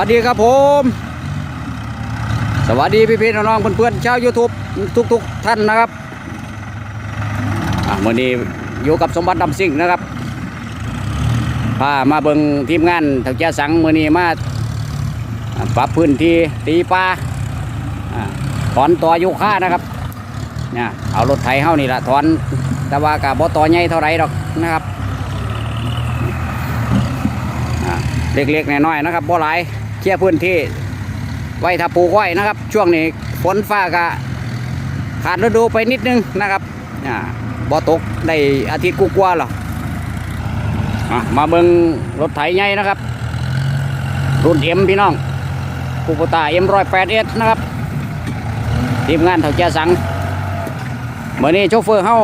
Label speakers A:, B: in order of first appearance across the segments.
A: วัสดีครับผม สวัสดีพี่ๆน้องๆเพื่อนๆชาว YouTube ทุก ๆ ท่านนะครับอะมื่อนี้อยู่กับสมบัติดำซิ่งนะครับพามาเบิงทีมงานเถาแก่สังมือนี้มาปรับพื้นที่ตีปลาถอนตัวยุค่านะครับเนี่ยเอารถไถเฮ้านี่แหละถอนแต่ว่ากับบ่ต่อใหญ่เท่าไหรอกนะครับเล็กๆน้อยๆนะครับบ่หลาย ลียร์พื้นที่ ไว้ถ้าปลูกไว้นะครับ ช่วงนี้ฝนฟ้าก็ขาดฤดูไปนิดนึงนะครับอ่าบ่ตกได้อาทิตย์กว่าหรอมาเบิ่งรถไถใหญ่นะครับ รุ่นเอ็มพี่น้องคูปตาเอ็มร้อยแปดเอสนะครับทีมงานเถ่าแก่สังเมื่อนี้โชเฟอร์เฮา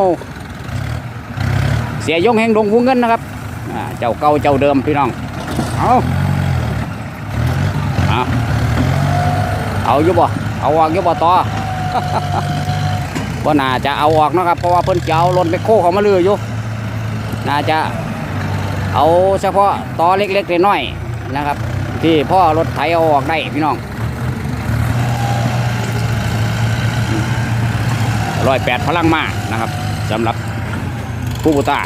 A: เสียยงแห่งดงพุงเงินนะครับเจ้าเก่าเจ้าเดิมพี่น้องเอาเอา เอาอยู่บ่เอาออกอยู่บ่ต่อว่าน่าจะเอาออกนะครับ เพราะว่าเพิ่นจะเอารถไปโคเขามาเลืออยู่น่าจะเอาเฉพาะต่อเล็กๆน้อยๆนะครับ ที่พ่อรถไถเอาออกได้พี่น้องร้อยแปดพลังมานะครับสำหรับผู้บุตา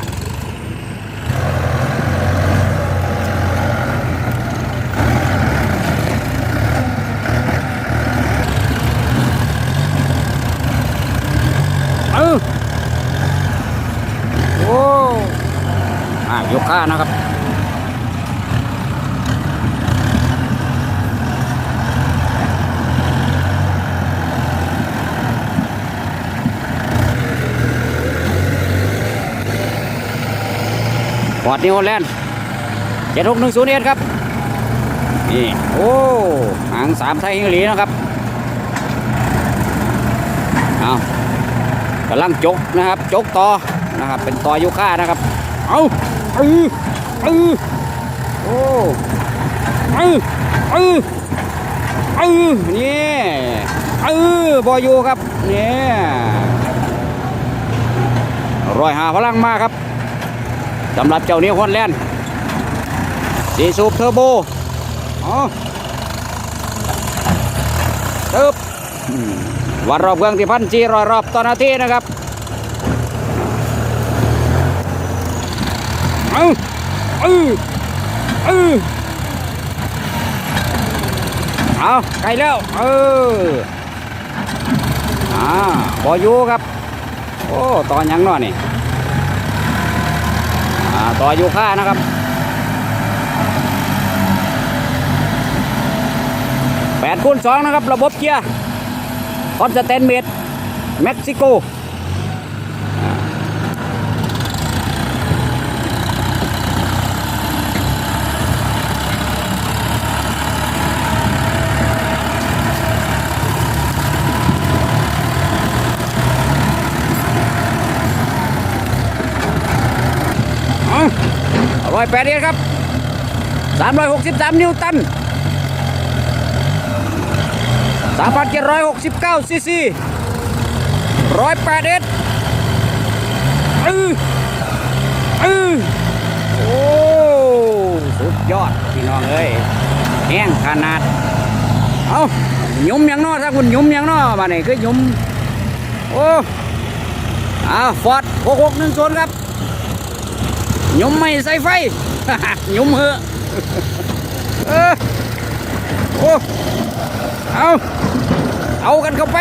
A: เออโอ้อ่ายกข้านะครับฟอร์ดนิวแลนด์เจ็ดหกหนึ่งศูนย์เอ็ดครับนี่โอ้หางสามไทยฮิงหลีนะครับ เอา กำลังจกนะครับจกต่อนะครับเป็นต่อยูค่านะครับเอาเออเออโอ้เออเออเออนี่เออบอยูครับนี่ร้อยหาพลังมากครับสำหรับเจ้านี้ฮอนแลนด์สีสูบเทอร์โบอ๋อเติบ วัดรอบเครื่องที่พันจีรอยรอบต่อนาทีนะครับเอาเออเออเอาไกลแล้ว เอออ่าบอยู่ครับ โอ้ต่อหยังน้อนี่อ่าต่ออยู่ค่านะครับแปดคูณสองนะครับ ระบบเกียร์ คอนสแตนเมดเม็กซิโกร้อยแปดเอ็ดครับสามร้อยหกสิบสามนิวตัน สามพันเจ็ดร้อยหกสิบเก้าซีซีร้อยแปดเอ็ดเออเอโอ้สุดยอดพี่น้องเอ้ยแห้งขนาด เอายุ่มยังนอถ้าคุณยุ่มยังนอมาเนี่ยคือหยุ่มโอ้อาฟอร์ดหกหกหนึ่งศูนย์ครับยุ่มไม่ใส่ไฟยุ่มเหอะเออโอ้ เอาเอากันเข้าไป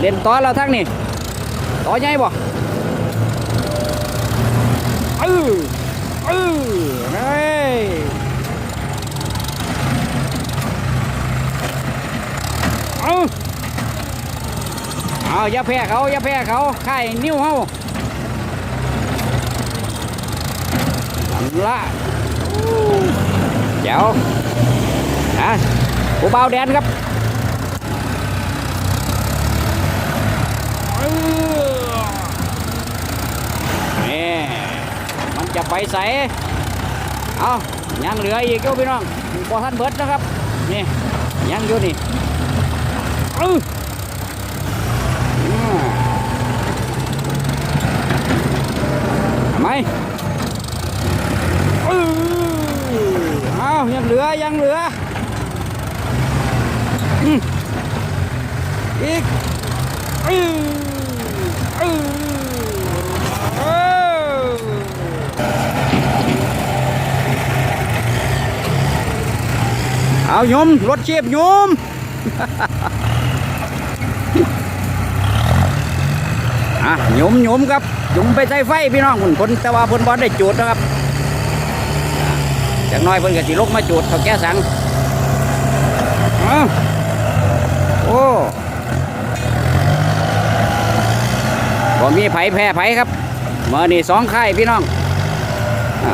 A: เล่นต่อเราทั้งนี่ต่อใหญ่บ่เออเออเฮ้ยเอาเอาอย่าแพ้เขาอย่าแพ้เขาค่นิ้วเฮาละเจ้าอะ ผู้เบาแดนครับเนี่มันจะไปใสเอายังเหลืออีกอยู่พี่น้องบ่ทันเบิดนะครับนี่ยังอยู่นี่เออทำไมเออเอาาวยังเหลือยังเหลืออืม อีกอืออือเอายมรถเชียบยมอะยมยมครับยมไปใส่ไฟพี่น้องคุณผลแต่ว่าผลบอลได้จุดนะครับจากน้อยเพิ่นก็สิลกมาจุดเขาแก้สังอ้าวโอ้ ผมมีไผแพ้ไผครับเมื่อนี่สองค่ายพี่น้องอ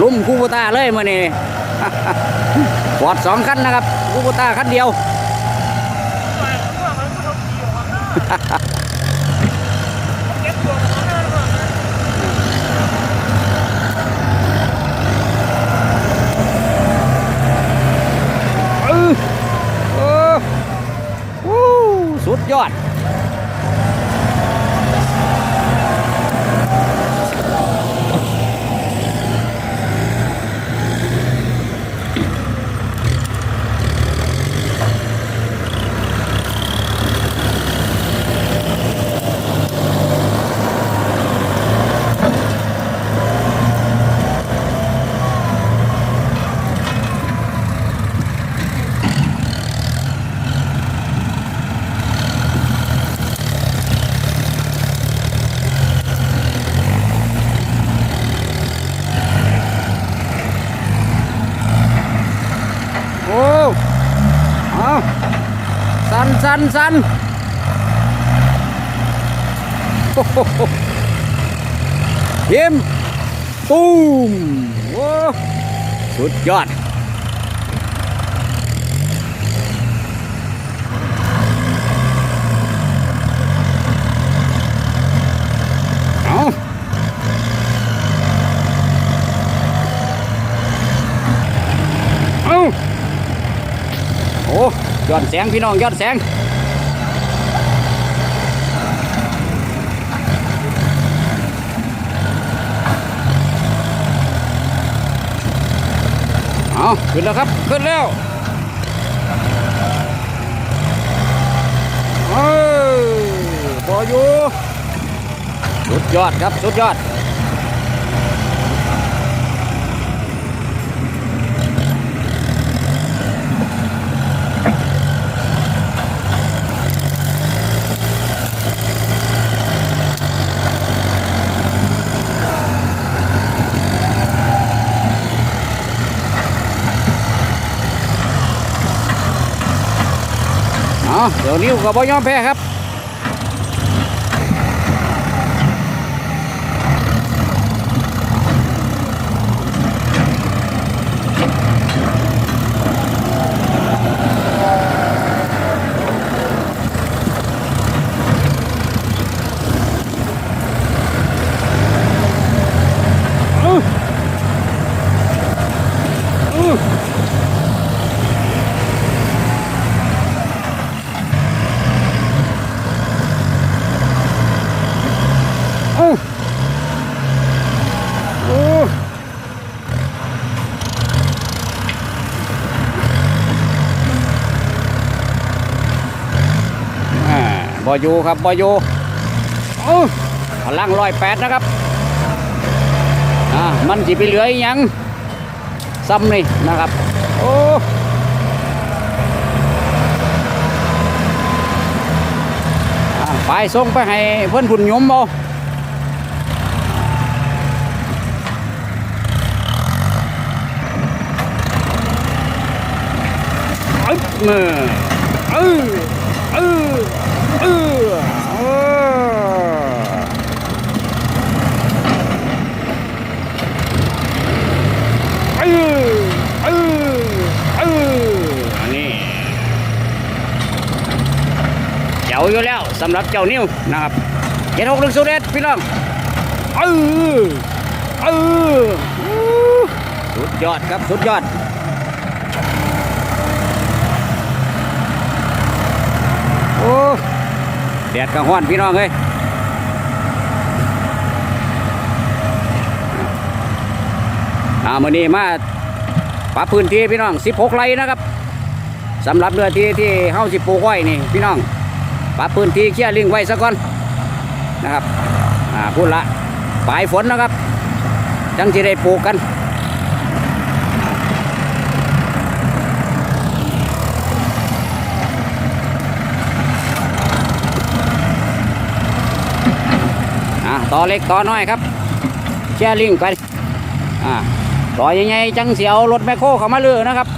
A: ลุ่มคูบูตาเลยเมื่อนี่ปอดสองคันนะครับคูบูตาคันเดียว เออเออวู้ สุดยอด โอ้เอา สันสันสันโอ้โหพิมพ์ตูมโอ้สุดยอดเอาเอาโอ้ยอดแสงพี่น้องยอดแสง เอาขึ้นแล้วครับ ขึ้นแล้วเออพออยู่ สุดยอดครับ สุดยอด เอาเดี๋ยวนิ้วกับบอยอมแพ้ครับ อยูครับบอยูอื้พลังร้อยแปดนะครับอ่ามันสิไปเหลือยังซ้ำนี่นะครับโอ้ไปส่งไปให้เพื่อนผุนยมบ่อึ๊บเออเออเออเออเออ เออเออเอออันนี้ เจ๋วอยู่แล้วสำหรับเจ้านิ้วนะครับเจ็ดหกหนึ่งศูนย์เอ็ดพี่น้องเออเออสุดยอดครับสุดยอดโอ้แดดกระห้อนพี่น้องเอ้ยอ่ามื่อนี้มาปรับพื้นที่พี่น้อง 16 ไร่นะครับสำหรับเนื้อที่ที่เฮาสิปลูกไว้นี่พี่น้อง ปรับพื้นที่เคลียร์ลิงไว้ซะก่อนนะครับอ่าพูดละปลายฝนนะครับ จังสิได้ปลูกกันอะต่อเล็กต่อน้อยครับแช่ลิงไปอ่าต่อยังไงจังเสียวรถแมคโครเข้ามาเลือนะครับ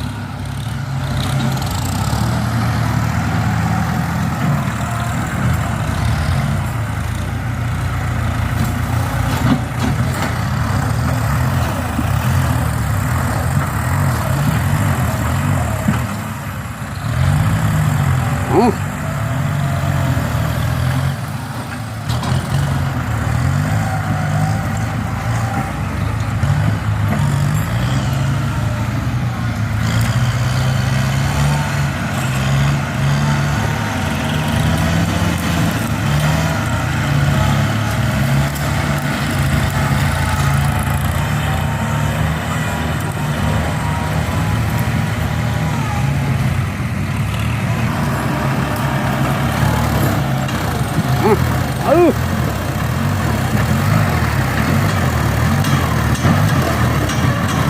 A: เอาเออ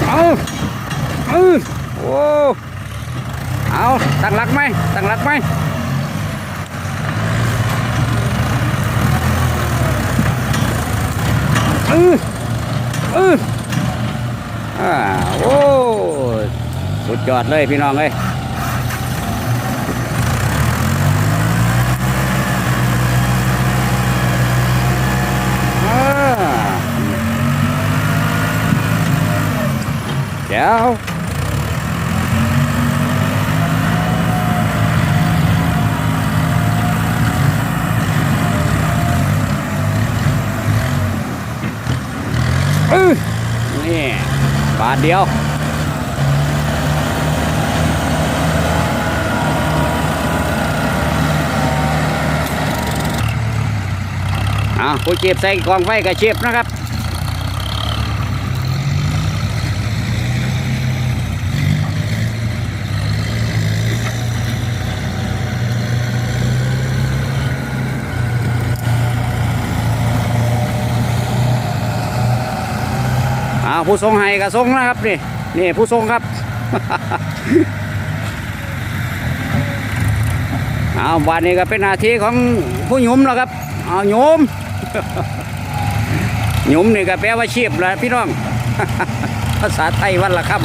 A: เอาเออโอ้ เอาตั้งหลักไหมตั้งหลักไหมเออเอออ่าโอ้สุดยอดเลยพี่น้องเอ้ยอ่าแจ๋ว นี่บาทเดียวอ่าผู้เจ็บใส่กองไฟกับเชียบนะครับ ผู้ทรงให้กับทรงนะครับนี่นี่ผู้ทรงครับเอาวันนี้ก็เป็นหน้าที่ของผู้หยุมแล้วครับเอาหยุมหยุมนี่ก็แปลว่าชีพแหละพี่น้องภาษาไทยวันละคำ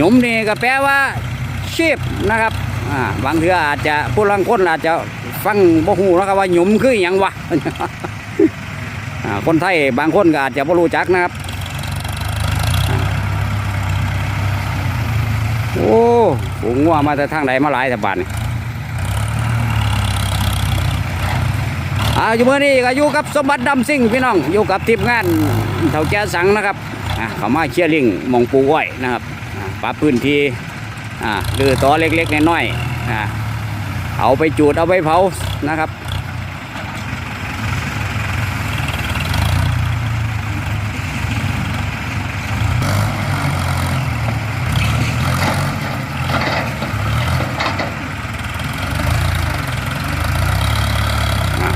A: ยุมนี่ก็แปลว่าชีพนะครับ อ่าบางเทืออาจจะผู้ลังคนอาจจะฟังบ่ฮู้นะครับว่าหยุมคืออย่างวะคนไทยบางคนก็อาจจะบ่รู้จักนะครับ โอ้ฝูงงัวมาแต่ทางไหนมาหลายแต่บานนี่อ่าอยู่เมื่อนี้ก็อยู่กับสมบัติดำซิ่งพี่น้องอยู่กับทีมงานเถ่าแก่สังนะครับเขามาเชียร์ลิงมองปูอ้อยนะครับอ่าปรับพื้นที่ อ่าหรือต่อเล็กๆน้อยๆอ่าเอาไปจูดเอาไปเผานะครับ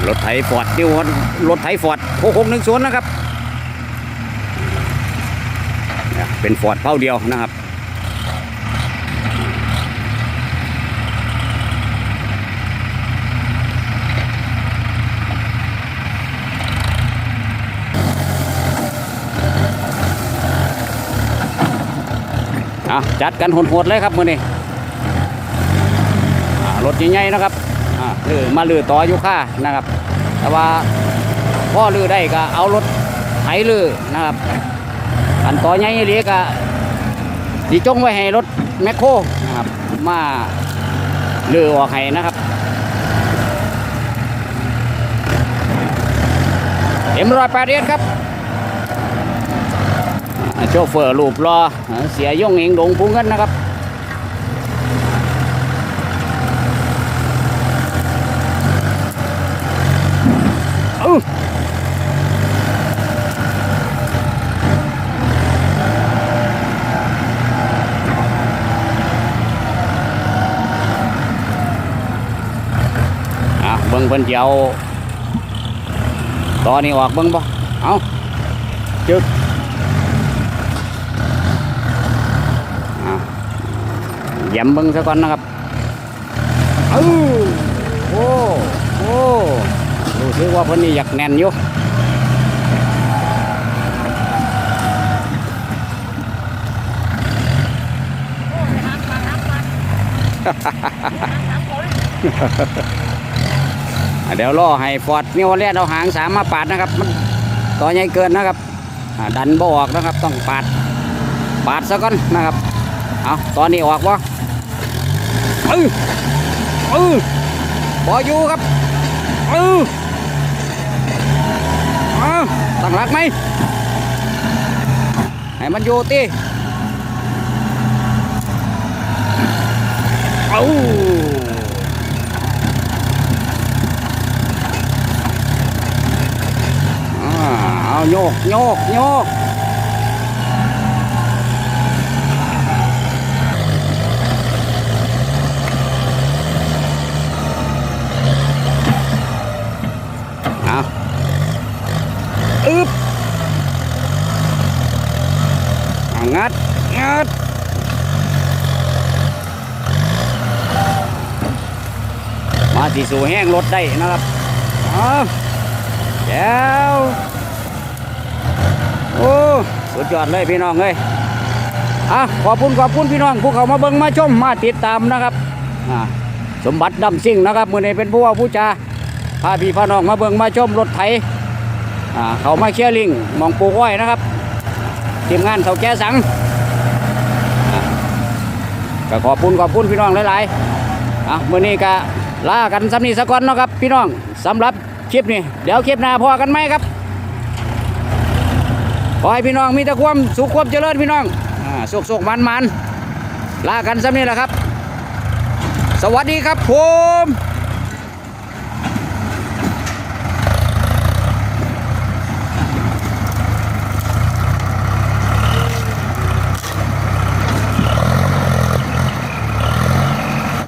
A: รถไถฟอร์ดนิวรถไถฟอร์ดหกหกหนึ่งศูนย์นะครับ เป็นฟอร์ดเป้าเดียวนะครับ อะจัดกันโหดๆเลยครับมือนี้อ่ารถใหญ่ๆนะครับอ่าลือมาลือต่ออยู่ค่านะครับ แต่ว่าพ่อลือได้ก็เอารถไถลือนะครับอันต่อใหญ่เรียก็ดีจงไว้ให้รถแมคโครนะครับ มาลือออกให้นะครับเอ็มรอยแปดเอ็ดครับ โชเฟอร์ลูบรอเสียย่งเองดงพุงกันนะครับเบิ้งเพิ่นเดียวตอนนี้ออกเบิ้งปะเอาจึก ย้ำเบิ่งซะก่อนนะครับเอ้าโอ้โอ้รู้สึกว่าพนนี่อยากแน่นอยู่อะเดี๋ยวรอให้ฟอดนิวเลียนเอาหางสามมาปาดนะครับ มันต่อใหญ่เกินนะครับ ดันบ่ออกนะครับ ต้องปาด ปาดซะก่อนนะครับ เอาตอนนี้ออกวะ เออเออบออยู่ครับเออเอาตั้งหลักไหมให้มันอยู่ตีเอาอ่าเอาโยกโยกโยก อึบงัด งัด มาสีสู่แห้งรถได้นะครับเอาแจ้วโอ้ สุดยอดเลยพี่น้องเลยอะขอบคุณขอบคุณพี่น้องผู้เขามาเบิ่งมาชมมาติดตามนะครับอ่าสมบัติดำซิ่งนะครับมือนี้เป็นผู้ว่าผู้จาพาพี่พาน้องมาเบิ่งมาชมรถไถ เขามาเคลียลิงมองปูกอ้อยนะครับทีมงานเสาแก่สังก็ขอบคุณขอบคุณพี่น้องหลายๆอะมื้อนี้ก็ลากันสำนีสักก่อนเนาะครับพี่น้องสำหรับคลิปนี้เดี๋ยวคลิปหน้าพอกันไหมครับขอให้พี่น้องมีแต่ความสุขความเจริญพี่น้องอ่าสุขๆมันลากันสำนีแหละครับ สวัสดีครับผม